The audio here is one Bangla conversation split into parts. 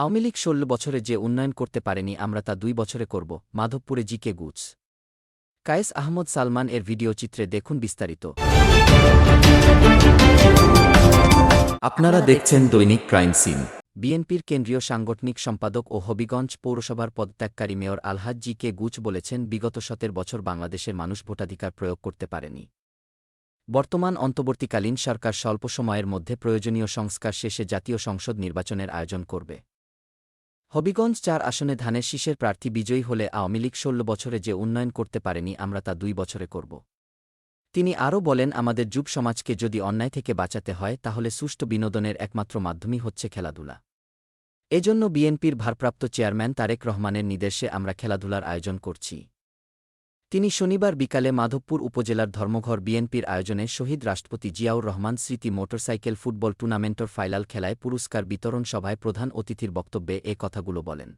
আওয়ামী লীগ ষোলো বছরে যে উন্নয়ন করতে পারেনি আমরা তা দুই বছরে করব। মাধবপুরে জি কে গুজ কায়েস আহমদ সালমান এর ভিডিও চিত্রে দেখুন বিস্তারিত। আপনারা দেখছেন দৈনিক ক্রাইম সিন। বিএনপির কেন্দ্রীয় সাংগঠনিক সম্পাদক ও হবিগঞ্জ পৌরসভার পদত্যাগকারী মেয়র আলহাজ জি কে গুচ বলেছেন বিগত সতের বছর বাংলাদেশের মানুষ ভোটাধিকার প্রয়োগ করতে পারেনি। বর্তমান অন্তর্বর্তীকালীন সরকার স্বল্প সময়ের মধ্যে প্রয়োজনীয় সংস্কার শেষে জাতীয় সংসদ নির্বাচনের আয়োজন করবে। হবিগঞ্জ চার আসনে ধানের শীষের প্রার্থী বিজয়ী হলে আওয়ামী লীগ ষোলো বছরে যে উন্নয়ন করতে পারেনি আমরা তা দুই বছরে করব। তিনি আরও বলেন, আমাদের যুব সমাজকে যদি অন্যায় থেকে বাঁচাতে হয়, তাহলে সুষ্ঠু বিনোদনের একমাত্র মাধ্যমই হচ্ছে খেলাধুলা। এজন্য বিএনপির ভারপ্রাপ্ত চেয়ারম্যান তারেক রহমানের নির্দেশে আমরা খেলাধুলার আয়োজন করছি। তিনি শনিবার বিকালে মাধবপুর উপজেলার ধর্মঘর বিএনপির আয়োজনে শহীদ রাষ্ট্রপতি জিয়াউর রহমান স্মৃতি মোটরসাইকেল ফুটবল টুর্নামেন্টর ফাইনাল খেলায় পুরস্কার বিতরণ সভায় প্রধান অতিথির বক্তব্যে এ কথাগুলো বলেন।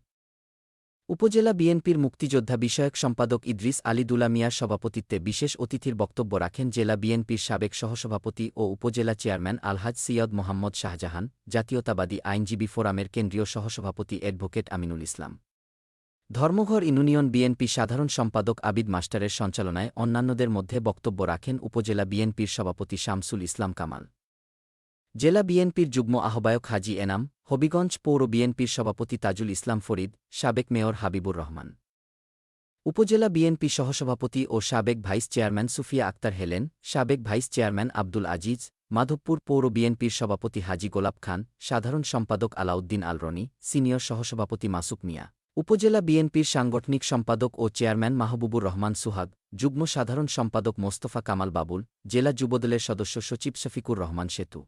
উপজেলা বিএনপির মুক্তিযোদ্ধা বিষয়ক সম্পাদক ইদ্রিস আলী দুলা মিয়ার সভাপতিত্বে বিশেষ অতিথির বক্তব্য রাখেন জেলা বিএনপির সাবেক সহসভাপতি ও উপজেলা চেয়ারম্যান আলহাজ সৈয়দ মোহাম্মদ শাহজাহান, জাতীয়তাবাদী আইনজীবী ফোরামের কেন্দ্রীয় সহসভাপতি advocate Aminul Islam. Dharmaghar union BNP সাধারণ সম্পাদক আবিদ মাস্টারের সঞ্চালনায় অন্যান্যদের মধ্যে বক্তব্য রাখেন উপজেলা বিএনপির সভাপতি শামসুল ইসলাম কামাল। জেলা বিএনপির যুগ্ম আহ্বায়ক হাজি এনাম, হবিগঞ্জ পৌর বিএনপির সভাপতি তাজুল ইসলাম ফরিদ, সাবেক মেয়র হাবিবুর রহমান। উপজেলা বিএনপি সহসভাপতি ও সাবেক vice chairman Sufia Akhter Helen, সাবেক ভাইস চেয়ারম্যান আব্দুল আজিজ, মাধবপুর পৌর বিএনপির সভাপতি হাজি গোলাপ খান, সাধারণ সম্পাদক আলাউদ্দিন আলরনি, সিনিয়র সহসভাপতি মাসুক মিয়া। উপজেলা বিএনপির সাংগঠনিক সম্পাদক ও চেয়ারম্যান মাহবুবুর রহমান সুহাগ, যুগ্ম সাধারণ সম্পাদক মোস্তফা কামাল বাবুল, জেলা যুবদলের সদস্য সচিব শফিকুর রহমান সেতু।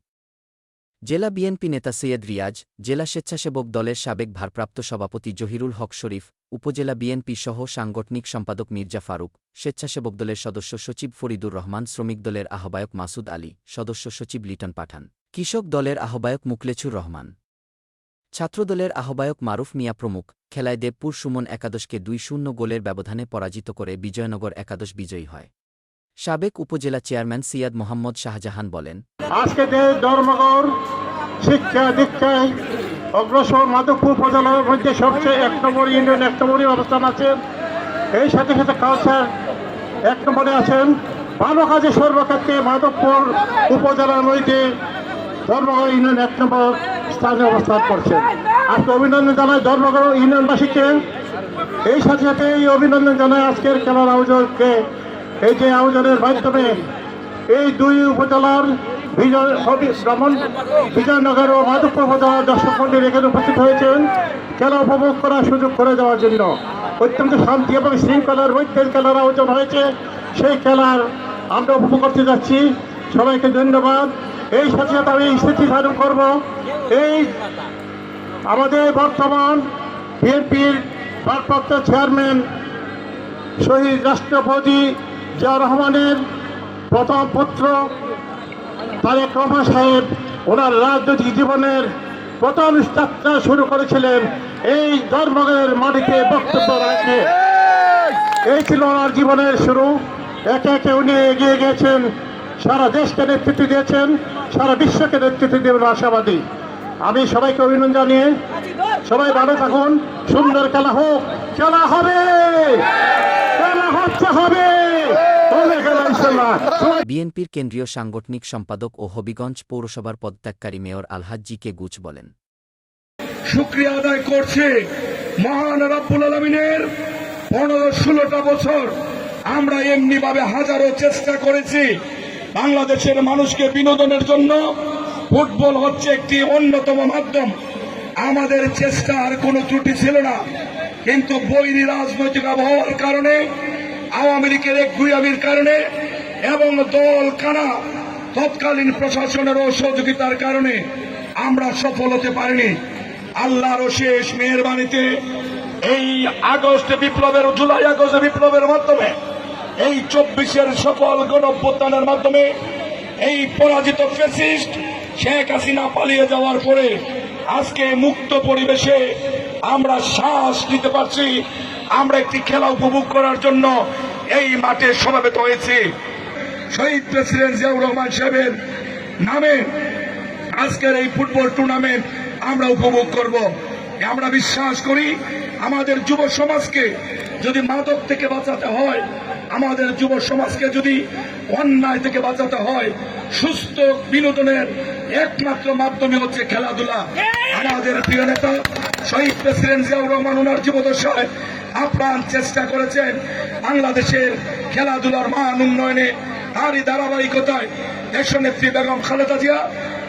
জেলা বিএনপি নেতা সৈয়দ রিয়াজ, জেলা স্বেচ্ছাসেবক দলের সাবেক ভারপ্রাপ্ত সভাপতি জহিরুল হক শরীফ, উপজেলা বিএনপি সহ সাংগঠনিক সম্পাদক মির্জা ফারুক, স্বেচ্ছাসেবক দলের সদস্য সচিব ফরিদুর রহমান, শ্রমিক দলের আহ্বায়ক মাসুদ আলী, সদস্য সচিব লিটন পাঠান, কৃষক দলের আহ্বায়ক মুকলেছুর রহমান। ছাত্রদলের আহ্বায়ক মারুফ মিয়া প্রমুখ খেলায় দেবপুর সুমন একাদশকে দুই শূন্য গোলের ব্যবধানে পরাজিত করে বিজয়নগর একাদশ বিজয়ী হয়। সাবেক উপজেলা চেয়ারম্যান সিয়াদ মোহাম্মদ শাহজাহান বলেন, আজকে যে ধর্মগর শিক্ষা দীক্ষায় অগ্রসর মাধবপুর উপজেলার মধ্যে সবচেয়ে এক নম্বর ইউনিয়ন, এক নম্বরই অবস্থান আছেন এই সাথে সাথে কালচার এক নম্বরে আছেন। ভালো কাজে সর্বক্ষেত্রে মাধবপুর উপজেলার মধ্যে ধর্মগর ইউনিয়ন এক নম্বর। স্থানে অবস্থান করছেন। আজকে অভিনন্দন জানাই ধর্মগর ইউনিয়নবাসীকে। এই সাথে সাথে এই অভিনন্দন জানাই আজকের খেলার আয়োজনকে এই যে আয়োজনের মাধ্যমে এই দুই উপজেলার ভ্রমণ বিজয়নগর ও মাধবপুর উপজেলার দর্শক মন্দির এখানে উপস্থিত হয়েছেন। খেলা উপভোগ করার সুযোগ করে দেওয়ার জন্য অত্যন্ত শান্তি এবং শৃঙ্খলার মধ্যে খেলার আয়োজন হয়েছে। সেই খেলার আমরা উপভোগ করতে যাচ্ছি। সবাইকে ধন্যবাদ। এই সাথে সাথে আমি স্থিতি ধারণ করব। এই আমাদের বর্তমান বিএনপির ভারপ্রাপ্ত চেয়ারম্যান শহীদ রাষ্ট্রপতি জিয়া রহমানের প্রথম পুত্র তারেক রহমান সাহেব, ওনার রাজনৈতিক জীবনের প্রথম যাত্রা শুরু করেছিলেন এই ধর্মগের মাটিতে বক্তব্য রাখে এই ছিল ওনার জীবনের শুরু। একে একে উনি এগিয়ে গেছেন, সারা দেশকে নেতৃত্ব দিয়েছেন, সারা বিশ্বকে নেতৃত্ব দেবেন আশাবাদী আমি সবাইকে অভিনন্দন জানিয়ে সবাই ভালো থাকুন। সুন্দর খেলা হোক। খেলা হবে। খেলা হচ্ছে হবে। বিএনপির কেন্দ্রীয় সাংগঠনিক সম্পাদক ও হবিগঞ্জ পৌরসভার পদত্যাগকারী মেয়র আলহাজ জি কে গুচ বলেন। শুক্রিয়া আদায় করছে মহান রাব্বুল আলমিনের পনেরো ষোলোটা বছর। আমরা এমনিভাবে হাজারো চেষ্টা করেছি বাংলাদেশের মানুষকে বিনোদনের জন্য। ফুটবল হচ্ছে একটি অন্যতম মাধ্যম। আমাদের চেষ্টার কোনো ত্রুটি ছিল না। কিন্তু বৈরী রাজনৈতিক আবহাওয়ার কারণে, আওয়ামী লীগের এক গুয়ামির কারণে এবং দল কানা তৎকালীন প্রশাসনের সহযোগিতার কারণে আমরা সফল হতে পারিনি। আল্লাহর শেষ মেহরবানিতে এই আগস্ট বিপ্লবের, জুলাই আগস্ট বিপ্লবের মাধ্যমে, এই চব্বিশের সফল গণভ্যুত্থানের মাধ্যমে এই পরাজিত ফেসিস্ট শেখ হাসিনা পালিয়ে যাওয়ার পরে আজকে মুক্ত পরিবেশে আমরা শ্বাস নিতে পারছি। আমরা একটি খেলা উপভোগ করার জন্য এই মাঠে সমাবেত হয়েছি। শহীদ প্রেসিডেন্ট জিয়াউর রহমান সাহেবের নামে আজকের এই ফুটবল টুর্নামেন্ট আমরা উপভোগ করব। আমরা বিশ্বাস করি, আমাদের যুব সমাজকে যদি মাদক থেকে বাঁচাতে হয়, আমাদের যুব সমাজকে যদি অন্যায় থেকে বাঁচাতে হয়, সুস্থ বিনোদনের একমাত্র মাধ্যমে হচ্ছে খেলাধুলা। আমাদের প্রিয় নেতা শহীদ প্রেসিডেন্ট জিয়াউর রহমান ওনার জীবদশায় আপ্রাণ চেষ্টা করেছেন বাংলাদেশের খেলাধুলার মান উন্নয়নে তারই ধারাবাহিকতায়। দেশনেত্রী বেগম খালেদা জিয়া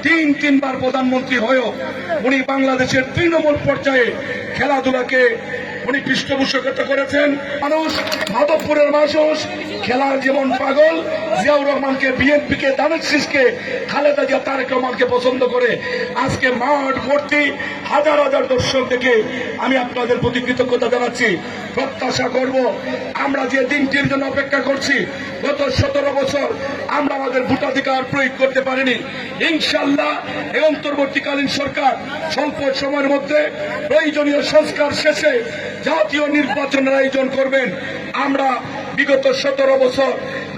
তিন তিনবার প্রধানমন্ত্রী হয়েও উনি বাংলাদেশের তৃণমূল পর্যায়ে খেলাধুলাকে উনি পৃষ্ঠপোষকতা করেছেন। মানুষ মাধবপুরের মানুষ, খেলার যেমন পাগল। জিয়াউর রহমানকে, বিএনপিকে দানের শীষকে খালেদা জিয়া, তারেক রহমানকে পছন্দ করে আজকে মাঠ ভর্তি হাজার হাজার দর্শক দেখে আমি আপনাদের প্রতি কৃতজ্ঞতা জানাচ্ছি, প্রত্যাশা করব। আমরা যে দিনটির জন্য অপেক্ষা করছি, গত সতেরো বছর আমরা আমাদের ভোটাধিকার প্রয়োগ করতে পারিনি। ইনশাল্লাহ এই অন্তর্বর্তীকালীন সরকার স্বল্প সময়ের মধ্যে প্রয়োজনীয় সংস্কার শেষে জাতীয় নির্বাচনের আয়োজন করবেন। আমরা বিগত সতেরো বছর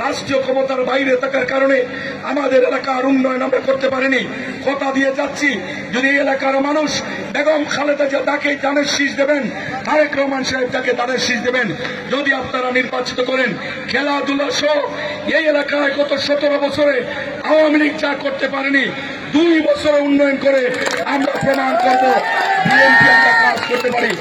রাষ্ট্রীয় ক্ষমতার বাইরে থাকার কারণে আমাদের এলাকার উন্নয়ন আমরা করতে পারিনি। কথা দিয়ে যাচ্ছি, যদি এলাকার মানুষ বেগম খালেদা তাকে দানের শীষ দেবেন, তারেক রহমান সাহেব তাকে দানের শীষ দেবেন, যদি আপনারা নির্বাচিত করেন, খেলাধুলা সহ এই এলাকায় গত সতেরো বছরে আওয়ামী লীগ যা করতে পারেনি, দুই বছরে উন্নয়ন করে আমরা প্রমাণ করব, বিএনপি আমরা কাজ করতে পারি।